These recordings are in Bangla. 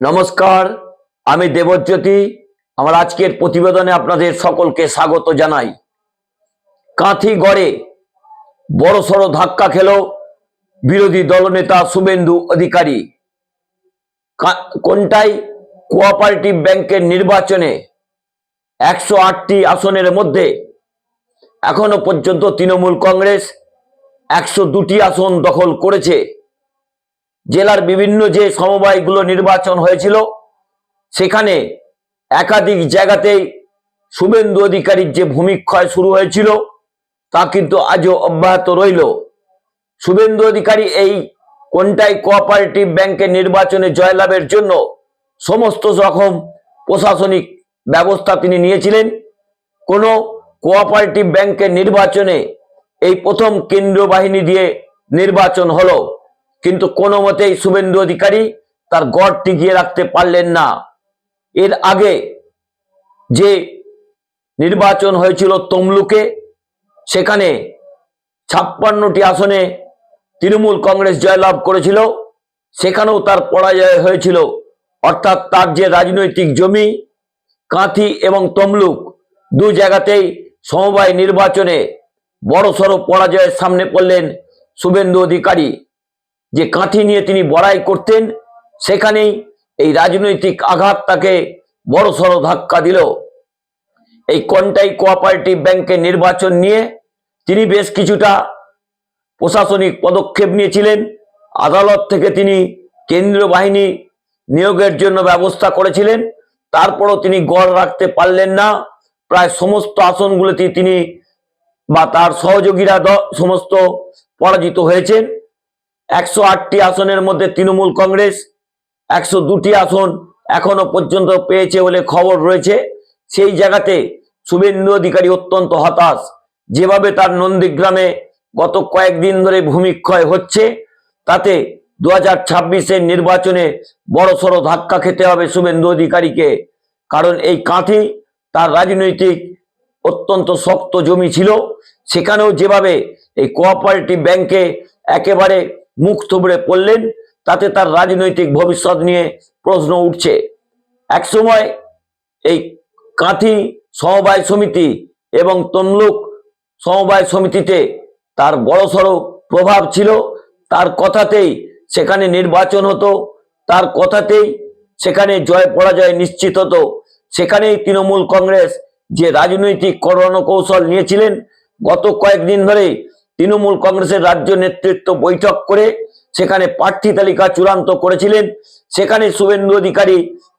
নমস্কার, আমি দেবজ্যোতি। আমার আজকের প্রতিবেদনে আপনাদের সকলকে স্বাগত জানাই। কাঁথি গড়ে বড় সড়ো ধাক্কা খেল বিরোধী দলনেতা শুভেন্দু অধিকারী। কোনটাই কোঅপারেটিভ ব্যাংকের নির্বাচনে একশো আটটি আসনের মধ্যে এখনও পর্যন্ত তৃণমূল কংগ্রেস একশো দুটি আসন দখল করেছে। জেলার বিভিন্ন যে সমবায়গুলো নির্বাচন হয়েছিল, সেখানে একাধিক জায়গাতেই শুভেন্দু অধিকারীর যে ভূমিক্ষয় শুরু হয়েছিল, তা কিন্তু আজও অব্যাহত রইল। শুভেন্দু অধিকারী এই কোনটাই কোঅপারেটিভ ব্যাংকের নির্বাচনে জয়লাভের জন্য সমস্ত রকম প্রশাসনিক ব্যবস্থা তিনি নিয়েছিলেন। কোনো কোঅপারেটিভ ব্যাংকের নির্বাচনে এই প্রথম কেন্দ্রীয় বাহিনী দিয়ে নির্বাচন হলো। কিন্তু কোনো মতেই শুভেন্দু অধিকারী তার গড় টিকিয়ে রাখতে পারলেন না। এর আগে যে নির্বাচন হয়েছিল তমলুকে, সেখানে ছাপ্পান্নটি আসনে তৃণমূল কংগ্রেস জয়লাভ করেছিল। সেখানেও তার পরাজয় হয়েছিল। অর্থাৎ তার যে রাজনৈতিক জমি, কাঁথি এবং তমলুক, দু জায়গাতেই সমবায় নির্বাচনে বড়সড় পরাজয়ের সামনে পড়লেন শুভেন্দু অধিকারী। যে কাঁথি নিয়ে তিনি বড়াই করতেন, সেখানেই এই রাজনৈতিক আঘাত তাকে বড়সড় ধাক্কা দিল। এই কন্টাই কোঅপারেটিভ ব্যাংকের নির্বাচন নিয়ে তিনি বেশ কিছুটা প্রশাসনিক পদক্ষেপ নিয়েছিলেন। আদালত থেকে তিনি কেন্দ্রীয় বাহিনী নিয়োগের জন্য ব্যবস্থা করেছিলেন। তারপরও তিনি গড় রাখতে পারলেন না। প্রায় সমস্ত আসনগুলোতে তিনি বা তার সহযোগীরা সমস্ত পরাজিত হয়েছেন। একশো আটটি আসনের মধ্যে তৃণমূল কংগ্রেস, একশো দুটি আসন এখনও পর্যন্ত পেয়েছে বলে খবর রয়েছে। সেই জায়গাতে শুভেন্দু অধিকারী অত্যন্ত হতাশ। যেভাবে তার নন্দীগ্রামে গত কয়েকদিন ধরে ভূমিক্ষয় হচ্ছে, তাতে দু হাজার ছাব্বিশের নির্বাচনে বড়সড় ধাক্কা খেতে হবে শুভেন্দু অধিকারীকে, কারণ এই কাঁথি তার রাজনৈতিক অত্যন্ত শক্ত জমি ছিল। সেখানেও যেভাবে এই কোঅপারেটিভ ব্যাংকে একেবারে মুখ থুবড়ে পড়লেন, তাতে তার রাজনৈতিক ভবিষ্যৎ নিয়ে প্রশ্ন উঠছে। একসময় এই কাঁথি সমবায় সমিতি এবং তমলুক সমবায় সমিতিতে তার বড়সড় প্রভাব ছিল। তার কথাতেই সেখানে নির্বাচন হতো, তার কথাতেই সেখানে জয় পরাজয় নিশ্চিত হতো। সেখানেই তৃণমূল কংগ্রেস যে রাজনৈতিক করণ কৌশল নিয়েছিলেন, গত কয়েকদিন ধরে তৃণমূল কংগ্রেসের রাজ্য নেতৃত্ব বৈঠক করে সেখানে প্রার্থী তালিকা চূড়ান্ত করেছিলেন। সেখানে শুভেন্দু অধিকারী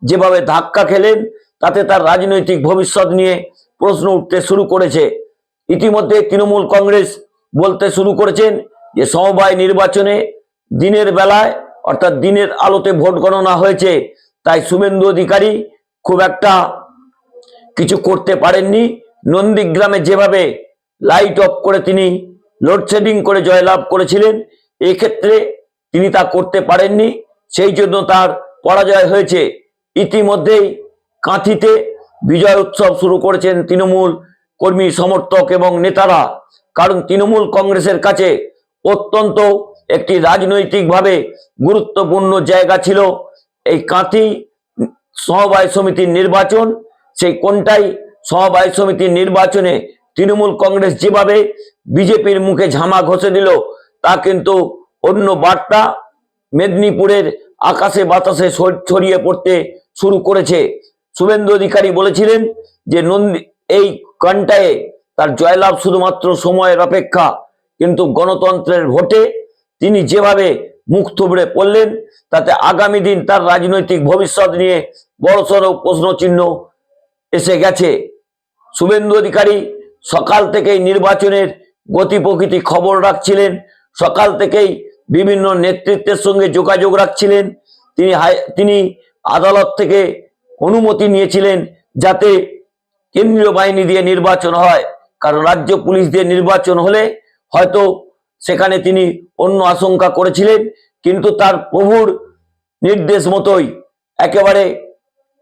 যেভাবে ধাক্কা খেলেন, তাতে তার রাজনৈতিক ভবিষ্যৎ নিয়ে প্রশ্ন উঠতে শুরু করেছে। ইতিমধ্যে তৃণমূল কংগ্রেস বলতে শুরু করেছেন যে, সমবায় নির্বাচনে দিনের বেলায়, অর্থাৎ দিনের আলোতে ভোট গণনা হয়েছে, তাই শুভেন্দু অধিকারী খুব একটা কিছু করতে পারেননি। নন্দীগ্রামে যেভাবে লাইট অফ করে তিনি লোডশেডিং করে জয়লাভ করেছিলেন। এই ক্ষেত্রে তিনি তা করতে পারেননি। সেই জন্য তার পরাজয় হয়েছে। ইতিমধ্যেই কাঁথিতে বিজয় উৎসব শুরু করেছেন তৃণমূল কর্মী সমর্থক এবং নেতারা। কারণ তৃণমূল কংগ্রেসের কাছে অত্যন্ত একটি রাজনৈতিকভাবে গুরুত্বপূর্ণ জায়গা ছিল। এই কাঁথি সমবায় সমিতির নির্বাচন, সেই কোনটাই সমবায় সমিতির নির্বাচনে তৃণমূল কংগ্রেস যেভাবে বিজেপির মুখে ঝামা ঘষে দিল। তা কিন্তু অন্য বার্তা মেদিনীপুরের আকাশে বাতাসে ছড়িয়ে পড়তে শুরু করেছে। শুভেন্দু অধিকারী বলেছিলেন যে নন্দী এই কানটায় তার জয়লাভ শুধুমাত্র সময়ের অপেক্ষা, কিন্তু গণতন্ত্রের ভোটে তিনি যেভাবে মুখ থুবড়ে পড়লেন, তাতে আগামী দিন তার রাজনৈতিক ভবিষ্যৎ নিয়ে বড়সড় প্রশ্নচিহ্ন এসে গেছে। শুভেন্দু অধিকারী সকাল থেকেই নির্বাচনের গতি প্রকৃতি খবর রাখছিলেন। সকাল থেকেই বিভিন্ন নেতৃত্বের সঙ্গে যোগাযোগ রাখছিলেন। তিনি তিনি আদালত থেকে অনুমতি নিয়েছিলেন যাতে কেন্দ্রীয় বাহিনী দিয়ে নির্বাচন হয়। কারণ রাজ্য পুলিশ দিয়ে নির্বাচন হলে হয়তো সেখানে তিনি অন্য আশঙ্কা করেছিলেন। কিন্তু তার প্রভুর নির্দেশ মতোই একেবারে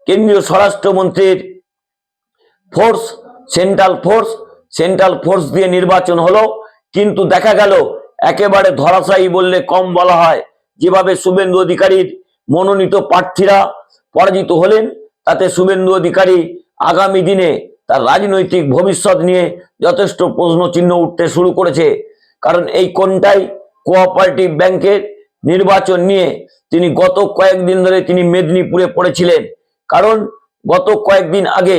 কেন্দ্রীয় স্বরাষ্ট্রমন্ত্রীর force, central force central force দিয়ে নির্বাচন হলো, কিন্তু দেখা গেল, একেবারে ধরাশায়ী বললে কম বলা হয়। যেভাবে শুভেন্দু অধিকারীর মনোনীত প্রার্থীরা পরাজিত হলেন, তাতে শুভেন্দু অধিকারী আগামী দিনে তার রাজনৈতিক ভবিষ্যৎ নিয়ে যথেষ্ট প্রশ্ন চিহ্ন উঠতে শুরু করেছে। কারণ এই কোনটাই কোঅপারেটিভ ব্যাংকের নির্বাচন নিয়ে তিনি গত কয়েকদিন ধরে তিনি মেদিনীপুরে পড়েছিলেন। কারণ গত কয়েকদিন আগে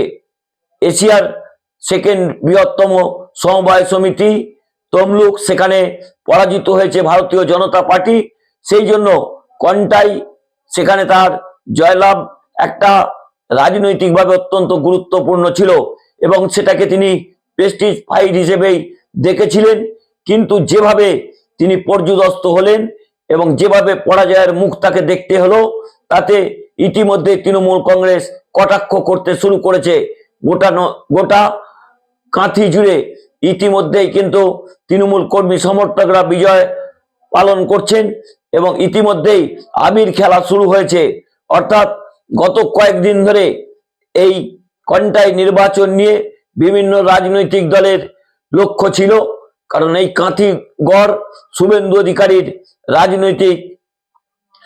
এশিয়ার সেকেন্ড বৃহত্তম সমবায় সমিতি তমলুক, সেখানে পরাজিত হয়েছে ভারতীয় জনতা পার্টি। সেই জন্য কন্টাই সেখানে তার জয়লাভ একটা রাজনৈতিকভাবে অত্যন্ত গুরুত্বপূর্ণ ছিল এবং সেটাকে তিনি প্রেস্টিজ ফাইট হিসেবেই দেখেছিলেন। কিন্তু যেভাবে তিনি পর্যুদস্ত হলেন এবং যেভাবে পরাজয়ের মুখ তাকে দেখতে হলো, তাতে ইতিমধ্যে তৃণমূল কংগ্রেস কটাক্ষ করতে শুরু করেছে গোটা গোটা কাঁথি জুড়ে ইতিমধ্যেই কিন্তু তৃণমূল কর্মী সমর্থকরা বিজয় পালন করছেন এবং ইতিমধ্যেই আবির খেলা শুরু হয়েছে। অর্থাৎ গত কয়েকদিন ধরে এই কন্টাই নির্বাচন নিয়ে বিভিন্ন রাজনৈতিক দলের লক্ষ্য ছিল, কারণ এই কাঁথি গড় শুভেন্দু অধিকারীর রাজনৈতিক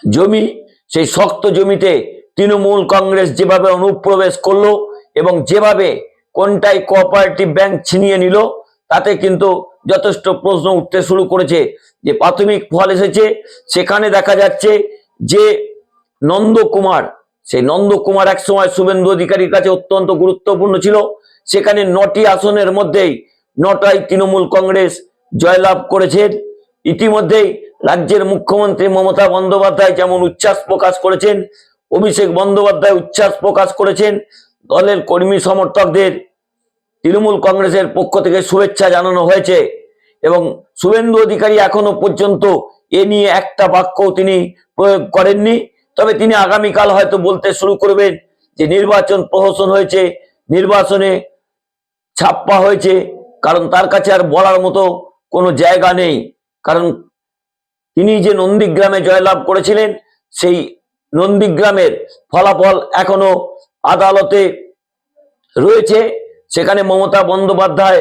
জমি, সেই শক্ত জমিতে তৃণমূল কংগ্রেস যেভাবে অনুপ্রবেশ করল এবং যেভাবে কোনটাই কোঅপারেটিভ ব্যাংক ছিনিয়ে নিল, তাতে কিন্তু যথেষ্ট প্রশ্ন উঠতে শুরু করেছে। যে প্রাথমিক ফল এসেছে, সেখানে দেখা যাচ্ছে যে নন্দকুমার, সেই নন্দকুমার একসময় শুভেন্দু অধিকারীর কাছে অত্যন্ত গুরুত্বপূর্ণ ছিল। সেখানে নটি আসনের মধ্যেই নটাই তৃণমূল কংগ্রেস জয়লাভ করেছেন ইতিমধ্যেই রাজ্যের মুখ্যমন্ত্রী মমতা বন্দ্যোপাধ্যায় যেমন উচ্ছ্বাস প্রকাশ করেছেন, অভিষেক বন্দ্যোপাধ্যায় উচ্ছ্বাস প্রকাশ করেছেন দলের কর্মী সমর্থকদের তৃণমূল কংগ্রেসের পক্ষ থেকে শুভেচ্ছা জানানো হয়েছে এবং শুভেন্দু অধিকারী এখনও পর্যন্ত এ নিয়ে একটা বাক্যও তিনি প্রয়োগ করেননি। তবে তিনি আগামীকাল হয়তো বলতে শুরু করবেন যে নির্বাচন প্রহসন হয়েছে, নির্বাচনে ছাপ্পা হয়েছে, কারণ তার কাছে আর বলার মতো কোনো জায়গা নেই। কারণ তিনি যে নন্দীগ্রামে জয়লাভ করেছিলেন, সেই নন্দীগ্রামের ফলাফল এখনও আদালতে রয়েছে। সেখানে মমতা বন্দ্যোপাধ্যায়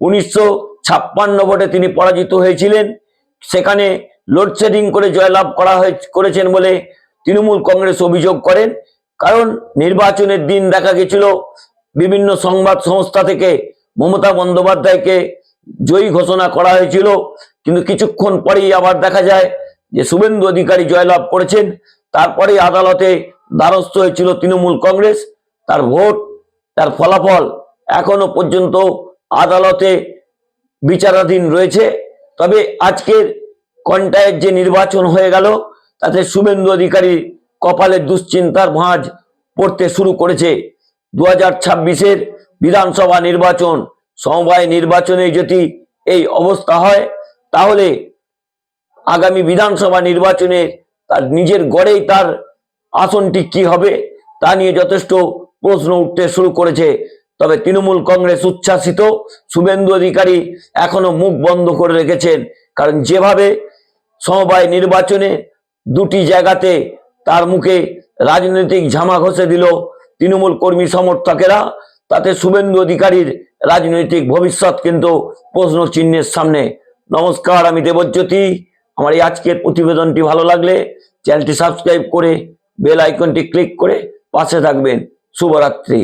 উনিশশো ছাপ্পান্ন ভোটে তিনি পরাজিত হয়েছিলেন। সেখানে লোডশেডিং করে জয়লাভ করা হয়ে, করেছেন বলে তৃণমূল কংগ্রেস অভিযোগ করেন। কারণ নির্বাচনের দিন দেখা গেছিল, বিভিন্ন সংবাদ সংস্থা থেকে মমতা বন্দ্যোপাধ্যায়কে জয়ী ঘোষণা করা হয়েছিল। কিন্তু কিছুক্ষণ পরেই আবার দেখা যায় যে শুভেন্দু অধিকারী জয়লাভ করেছেন। তারপরে আদালতে দ্বারস্থ হয়েছিল তৃণমূল কংগ্রেস, তার ভোট, তার ফলাফল এখনও পর্যন্ত আদালতে বিচারাধীন রয়েছে। তবে আজকের কন্টায়ের যে নির্বাচন হয়ে গেল, তাতে শুভেন্দু অধিকারী কপালে দুশ্চিন্তার ভাঁজ পড়তে শুরু করেছে। দু হাজার ছাব্বিশের বিধানসভা নির্বাচন, সমবায় নির্বাচনে যদি এই অবস্থা হয়, তাহলে আগামী বিধানসভা নির্বাচনে তার নিজের গড়েই তার আসনটি কি হবে তা নিয়ে যথেষ্ট প্রশ্ন উঠতে শুরু করেছে। তবে তৃণমূল কংগ্রেস উচ্ছ্বাসিত। শুভেন্দু অধিকারী এখনও মুখ বন্ধ করে রেখেছেন। কারণ যেভাবে সমবায় নির্বাচনে দুটি জায়গাতে তার মুখে রাজনৈতিক ঝামা ঘষে দিল তৃণমূল কর্মী সমর্থকেরা, তাতে শুভেন্দু অধিকারীর রাজনৈতিক ভবিষ্যৎ কিন্তু প্রশ্ন চিহ্নের সামনে। নমস্কার, আমি দেবজ্যোতি। আমার এই আজকের প্রতিবেদনটি ভালো লাগলে চ্যানেলটি সাবস্ক্রাইব করে বেল আইকনটি ক্লিক করে পাশে থাকবেন। শুভরাত্রি।